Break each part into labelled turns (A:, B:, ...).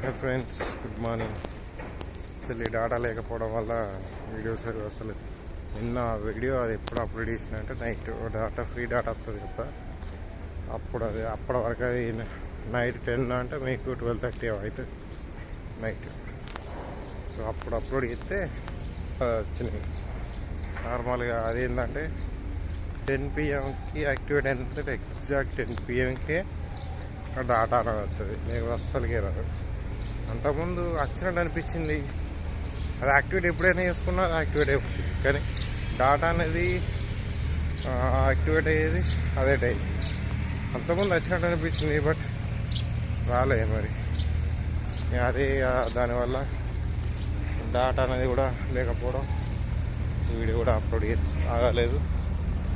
A: Hi friends good morning అసలు ఈ data లేకపోవడం వల్ల వీడియోస్ అసలు నిన్న వీడియో అది ఎప్పుడు అప్లోడ్ చేసిన అంటే నైట్ డేటా ఫ్రీ డేటా వస్తుంది కదా. అప్పుడు అది అప్పటి వరకు అది నైట్ టెన్ అంటే మీకు ట్వెల్వ్ థర్టీ అవుతుంది నైట్ సో అప్పుడు అప్లోడ్ చేస్తే అది వచ్చినాయి నార్మల్గా అదేంటంటే టెన్ పిఎంకి యాక్టివేట్ అయిందంటే ఎగ్జాక్ట్ టెన్ పిఎంకే డాటా అనేది వస్తుంది నేను అస్సలుకి రాదు అంతకుముందు యాక్సిడెంట్ అనిపించింది. అది యాక్టివేట్ ఎప్పుడైనా చేసుకున్నా అది యాక్టివేట్ అయిపోతుంది. కానీ డాటా అనేది యాక్టివేట్ అయ్యేది అదే టైం అంతకుముందు యాక్సిడెంట్ అనిపించింది బట్ రాలేదు మరి. అది దానివల్ల డాటా అనేది కూడా లేకపోవడం వీడియో కూడా అప్లోడ్ చే ఆగలేదు.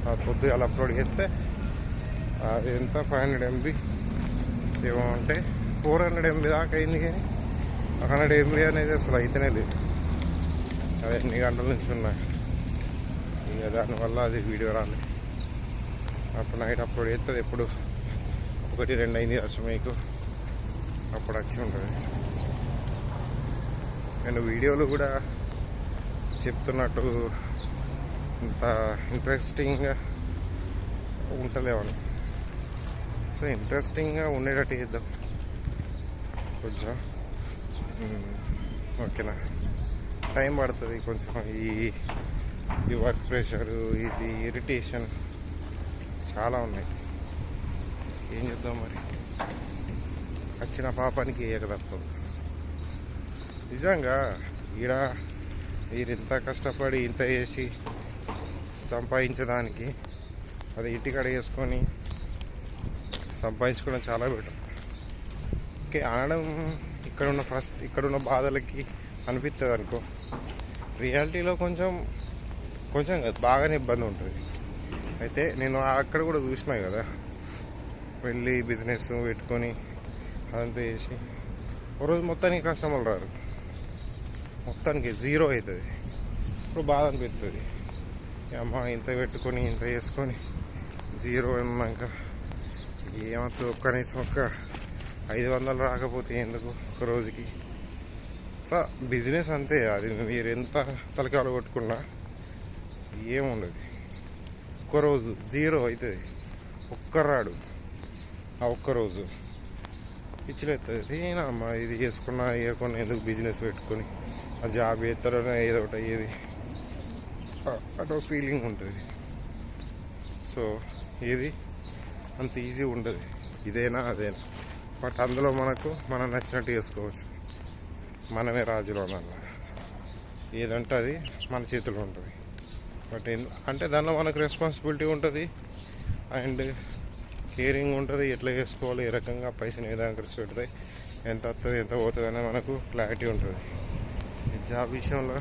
A: పొద్దు పొద్దుగాల అప్లోడ్ చేస్తే అది ఎంత ఫైవ్ హండ్రెడ్ ఎంబీ ఏమో అంటే ఫోర్ హండ్రెడ్ ఎంబీ దాకా అయింది కానీ అక్కడ ఎంబీ అనేది అసలు అయితేనే లేదు. అది ఎన్ని గంటల నుంచి ఉన్నాయి ఇక దానివల్ల అది వీడియో రాలి. అప్పుడు నైట్ అప్లోడ్ చేస్తుంది ఎప్పుడు? ఒకటి రెండు అయింది వచ్చి మీకు. అప్పుడు వచ్చి ఉంటుంది. నేను వీడియోలు కూడా చెప్తున్నట్టు ఇంత ఇంట్రెస్టింగ్గా ఉంటలేవని సో ఇంట్రెస్టింగ్గా ఉండేటట్టు చేద్దాం. కొంచెం ఓకేనా. టైం పడుతుంది కొంచెం ఈ ఈ వర్క్ ప్రెషరు ఇది ఇరిటేషన్ చాలా ఉన్నాయి. ఏం చేద్దాం మరి? వచ్చిన పాపానికి ఏక తప్పదు నిజంగా ఈడ మీరు ఇంత కష్టపడి ఇంత వేసి సంపాదించడానికి అది ఇంటికాడ వేసుకొని సంపాదించుకోవడం చాలా బెటర్. ఓకే ఆడడం ఇక్కడ ఉన్న ఫస్ట్ ఇక్కడ ఉన్న బాధలకి అనిపిస్తుంది అనుకో. రియాలిటీలో కొంచెం కొంచెం కాదు, బాగానే ఇబ్బంది ఉంటుంది. అయితే నేను అక్కడ కూడా చూసినా కదా వెళ్ళి బిజినెస్ పెట్టుకొని అదంతా చేసి ఒక రోజు మొత్తానికి కస్టమర్లు రారు. మొత్తానికి జీరో అవుతుంది ఇప్పుడు బాధ అనిపిస్తుంది అమ్మ ఇంత పెట్టుకొని ఇంత చేసుకొని జీరో ఉన్నాక ఏమంత ఒక్క కనీసం ఒక్క ఐదు వందలు రాకపోతే ఎందుకు ఒక రోజుకి? సో బిజినెస్ అంతే అది. మీరు ఎంత తలకాలు కొట్టుకున్నా ఏముండదు ఒక్క రోజు జీరో అవుతుంది. ఒక్కరాడు ఆ ఒక్క రోజు. ఏనా ఇది చేసుకున్నా వేయకుండా ఎందుకు బిజినెస్ పెట్టుకొని? ఆ జాబ్ చేస్తారో ఏదో ఒకటి అయ్యేది. అటో ఫీలింగ్ ఉంటుంది. సో ఇది అంత ఈజీ ఉండదు. ఇదేనా అదేనా? బట్ అందులో మనకు మనం నచ్చినట్టు చేసుకోవచ్చు. మనమే రాజులు ఏదంటే అది మన చేతిలో ఉంటుంది. బట్ అంటే దానిలో మనకు రెస్పాన్సిబిలిటీ ఉంటుంది. అండ్ కేరింగ్ ఉంటుంది. ఎట్లా చేసుకోవాలి? ఏ రకంగా పైసలు ఏ విధంగా ఖర్చు పెడతాయి? ఎంత వస్తుంది ఎంత పోతుంది? అనేది మనకు క్లారిటీ ఉంటుంది. జాబ్ విషయంలో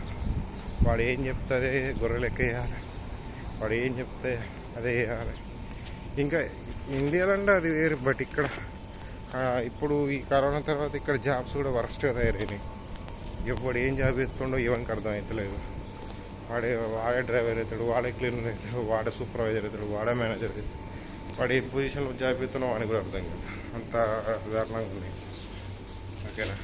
A: వాడు ఏం చెప్తే అదే గొర్రె లెక్క వేయాలి వాడు ఏం చెప్తే అదే వేయాలి ఇంకా ఇండియాలో అంటే అది వేరు. బట్ ఇక్కడ ఇప్పుడు ఈ కరోనా తర్వాత ఇక్కడ జాబ్స్ కూడా వరస్ట్గా తయారైనాయి ఎప్పుడు ఏం జాబ్ ఎత్తుండో ఇవన్నీ అర్థం అవుతలేదు వాడే వాడే డ్రైవర్ అవుతాడు వాడే క్లీనర్ అవుతాడు వాడే సూపర్వైజర్ అవుతాడు వాడే మేనేజర్ అవుతాడు. వాడు ఏ పొజిషన్లో జాబ్ చేస్తున్నావు అని కూడా అర్థం కాదు. అంత దారుణంగా ఉంది. ఓకేనా?